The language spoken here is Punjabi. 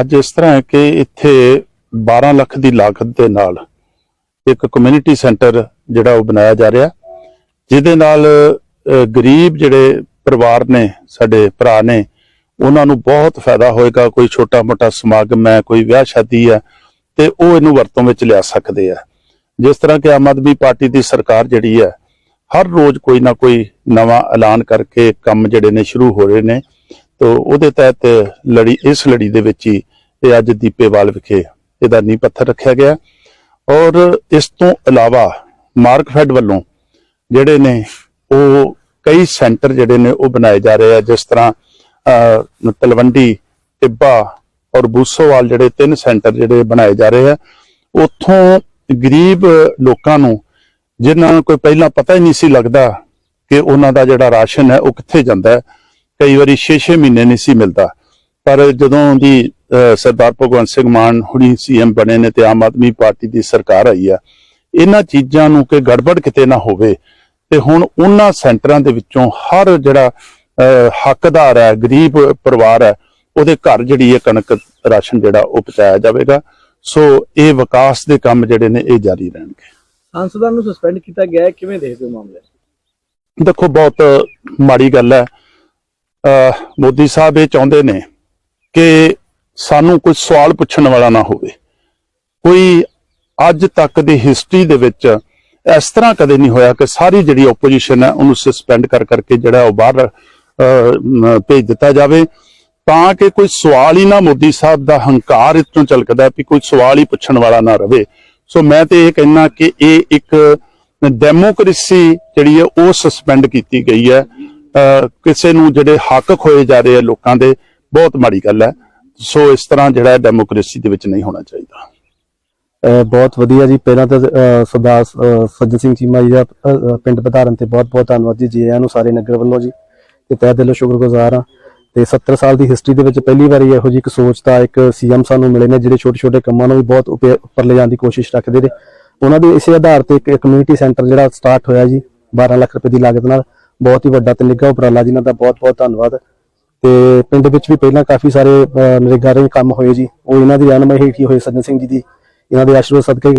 ਅੱਜ ਇਸ ਤਰ੍ਹਾਂ ਹੈ ਕਿ ਇੱਥੇ 12 ਲੱਖ ਦੀ ਲਾਗਤ ਦੇ ਨਾਲ ਇੱਕ ਕਮਿਊਨਿਟੀ ਸੈਂਟਰ ਜਿਹੜਾ ਉਹ ਬਣਾਇਆ ਜਾ ਰਿਹਾ। ਜਿਹਦੇ ਨਾਲ ਗਰੀਬ ਜਿਹੜੇ ਪਰਿਵਾਰ ਨੇ, ਸਾਡੇ ਭਰਾ ਨੇ, ਉਹਨਾਂ ਨੂੰ ਬਹੁਤ ਫਾਇਦਾ ਹੋਏਗਾ। ਕੋਈ ਛੋਟਾ-ਮੋਟਾ ਸਮਾਗਮ ਹੈ, ਕੋਈ ਵਿਆਹ ਸ਼ਾਦੀ ਹੈ, ਤੇ ਉਹ ਇਹਨੂੰ ਵਰਤੋਂ ਵਿੱਚ ਲਿਆ ਸਕਦੇ ਆ। ਜਿਸ ਤਰ੍ਹਾਂ ਕਿ ਆਮ ਆਦਮੀ ਪਾਰਟੀ ਦੀ ਸਰਕਾਰ ਜਿਹੜੀ ਹੈ, ਹਰ ਰੋਜ਼ ਕੋਈ ਨਾ ਕੋਈ ਨਵਾਂ ਐਲਾਨ ਕਰਕੇ ਕੰਮ ਜਿਹੜੇ ਨੇ ਸ਼ੁਰੂ ਹੋ ਰਹੇ ਨੇ। ਤੋ ਉਹਦੇ ਤਹਿਤ ਲੜੀ, ਇਸ ਲੜੀ ਦੇ ਵਿੱਚ ਹੀ ਇਹ ਅੱਜ ਦੀਪੇਵਾਲ ਵਿਖੇ ਇਹਦਾ ਨੀਂਹ ਪੱਥਰ ਰੱਖਿਆ ਗਿਆ। ਔਰ ਇਸ ਤੋਂ ਇਲਾਵਾ ਮਾਰਕਫੈਡ ਵੱਲੋਂ ਜਿਹੜੇ ਨੇ ਉਹ ਕਈ ਸੈਂਟਰ ਜਿਹੜੇ ਨੇ ਉਹ ਬਣਾਏ ਜਾ ਰਹੇ ਆ, ਜਿਸ ਤਰ੍ਹਾਂ ਤਲਵੰਡੀ, ਟਿੱਬਾ ਔਰ ਬੂਸੋਵਾਲ ਜਿਹੜੇ ਤਿੰਨ ਸੈਂਟਰ ਜਿਹੜੇ ਬਣਾਏ ਜਾ ਰਹੇ ਆ। ਉੱਥੋਂ ਗਰੀਬ ਲੋਕਾਂ ਨੂੰ, ਜਿਨ੍ਹਾਂ ਨੂੰ ਕੋਈ ਪਹਿਲਾਂ ਪਤਾ ਹੀ ਨਹੀਂ ਸੀ ਲੱਗਦਾ ਕਿ ਉਹਨਾਂ ਦਾ ਜਿਹੜਾ ਰਾਸ਼ਨ ਹੈ ਉਹ ਕਿੱਥੇ ਜਾਂਦਾ ਹੈ ਕਈ ਵਾਰੀ 6-6 ਮਹੀਨੇ ਨਹੀਂ ਸੀ ਮਿਲਦਾ। ਪਰ ਜਦੋਂ ਦੀ ਸਰਦਾਰ ਭਗਵੰਤ ਸਿੰਘ ਮਾਨ ਹੁਣੀ ਸੀਐਮ ਬਣੇ ਨੇ ਤੇ ਆਮ ਆਦਮੀ ਪਾਰਟੀ ਦੀ ਸਰਕਾਰ ਆਈ ਆ ਇਹਨਾਂ ਚੀਜ਼ਾਂ ਨੂੰ ਕਿ ਗੜਬੜ ਕਿਤੇ ਨਾ ਹੋਵੇ ਤੇ ਹੁਣ ਉਹਨਾਂ ਸੈਂਟਰਾਂ ਦੇ ਵਿੱਚੋਂ ਹਰ ਜਿਹੜਾ ਹੱਕਦਾਰ ਹੈ ਗਰੀਬ ਪਰਿਵਾਰ ਹੈ ਉਹਦੇ ਘਰ ਜਿਹੜੀ ਹੈ ਕਣਕ ਰਾਸ਼ਨ ਜਿਹੜਾ ਉਹ ਪਹੁੰਚਾਇਆ ਜਾਵੇਗਾ। ਸੋ ਇਹ ਵਿਕਾਸ ਦੇ ਕੰਮ ਜਿਹੜੇ ਨੇ ਇਹ ਜਾਰੀ ਰਹਿਣਗੇ। ਸਾਂਸਦਾਂ ਨੂੰ ਸਸਪੈਂਡ ਕੀਤਾ ਗਿਆ ਕਿਵੇਂ ਦੇਖਦੇ ਹੋ ਮਾਮਲੇ? ਦੇਖੋ ਬਹੁਤ ਮਾੜੀ ਗੱਲ ਹੈ। ਮੋਦੀ ਸਾਹਿਬ ਇਹ ਚਾਹੁੰਦੇ ਨੇ ਕਿ ਸਾਨੂੰ ਕੋਈ ਸਵਾਲ ਪੁੱਛਣ ਵਾਲਾ ਨਾ ਹੋਵੇ। ਕੋਈ ਅੱਜ ਤੱਕ ਦੀ ਹਿਸਟਰੀ ਦੇ ਵਿੱਚ ਇਸ ਤਰ੍ਹਾਂ ਕਦੇ ਨਹੀਂ ਹੋਇਆ ਕਿ ਸਾਰੀ ਜਿਹੜੀ ਆਪੋਜੀਸ਼ਨ ਹੈ, ਉਹਨੂੰ ਸਸਪੈਂਡ ਕਰ ਕਰਕੇ ਜਿਹੜਾ ਉਹ ਬਾਹਰ ਭੇਜ ਦਿੱਤਾ ਜਾਵੇ। ਤਾਂ ਕਿ ਕੋਈ ਸਵਾਲ ਹੀ ਨਾ ਮੋਦੀ ਸਾਹਿਬ ਦਾ ਹੰਕਾਰ ਇਤੋਂ ਝਲਕਦਾ ਹੈ ਵੀ ਕੋਈ ਸਵਾਲ ਹੀ ਪੁੱਛਣ ਵਾਲਾ ਨਾ ਰਵੇ। ਸੋ ਮੈਂ ਤੇ ਇਹ ਕਹਿਣਾ ਕਿ ਇਹ ਇੱਕ ਡੈਮੋਕ੍ਰੇਸੀ ਜਿਹੜੀ ਹੈ, ਉਹ ਸਸਪੈਂਡ ਕੀਤੀ ਗਈ ਹੈ। ਕਿਸੇ ਨੂੰ ਜਿਹੜੇ ਹੱਕ ਖੋਏ ਜਾ ਰਹੇ ਆ ਲੋਕਾਂ ਦੇ, ਬਹੁਤ ਮਾੜੀ ਗੱਲ ਹੈ। ਸੋ ਇਸ ਤਰ੍ਹਾਂ ਜਿਹੜਾ ਡੈਮੋਕ੍ਰੇਸੀ ਦੇ ਵਿੱਚ ਨਹੀਂ ਹੋਣਾ ਚਾਹੀਦਾ। ਬਹੁਤ ਵਧੀਆ ਜੀ। ਪਹਿਲਾਂ ਤਾਂ ਸਰਦਾਰ ਸੱਜਣ ਸਿੰਘ ਚੀਮਾ ਜੀ ਦਾ ਪਿੰਡ ਪਧਾਰਨ ਤੇ ਬਹੁਤ ਬਹੁਤ ਧੰਨਵਾਦ ਜੀ ਜੀ ਨੂੰ ਸਾਰੇ ਨਗਰ ਵੱਲੋਂ ਜੀ। ਤੇ ਤਹਿ ਦਿਲੋਂ ਸ਼ੁਕਰਗੁਜ਼ਾਰ ਹਾਂ। ਤੇ 70 ਸਾਲ ਦੀ ਹਿਸਟਰੀ ਦੇ ਵਿੱਚ ਪਹਿਲੀ ਵਾਰੀ ਇਹੋ ਜਿਹੀ ਇੱਕ ਸੋਚ ਦਾ ਇੱਕ ਸੀਐਮ ਸਾਨੂੰ ਮਿਲੇ ਨੇ, ਜਿਹੜੇ ਛੋਟੇ ਛੋਟੇ ਕੰਮਾਂ ਨੂੰ ਵੀ ਬਹੁਤ ਉੱਪਰ ਉੱਪਰ ਲੈ ਜਾਣ ਦੀ ਕੋਸ਼ਿਸ਼ ਰੱਖਦੇ ਨੇ। ਉਹਨਾਂ ਦੇ ਇਸੇ ਆਧਾਰ ਤੇ ਇੱਕ ਕਮਿਊਨਿਟੀ ਸੈਂਟਰ ਜਿਹੜਾ ਸਟਾਰਟ ਹੋਇਆ ਜੀ 12 ਲੱਖ ਰੁਪਏ ਦੀ ਲਾਗਤ ਨਾਲ। ਬਹੁਤ ਹੀ ਵੱਡਾ ਤੇ ਨਿੱਘਾ ਉਪਰਾਲਾ ਜੀ ਦਾ ਬਹੁਤ ਬਹੁਤ ਧੰਨਵਾਦ। ਤੇ ਪਿੰਡ ਵਿੱਚ ਵੀ ਪਹਿਲਾਂ ਕਾਫੀ ਸਾਰੇ ਅਹ, ਨਰੇਗਾ ਦੇ ਕੰਮ ਹੋਏ ਜੀ। ਉਹ ਇਹਨਾਂ ਦੀ ਰਹਿਨਮਾਈ ਹੇਠ ਹੀ ਹੋਏ ਸੱਜਣ ਸਿੰਘ ਜੀ ਦੀ। ਇਹਨਾਂ ਦੇ ਆਸ਼ੀਰਵਾਦ ਸਦਕਾ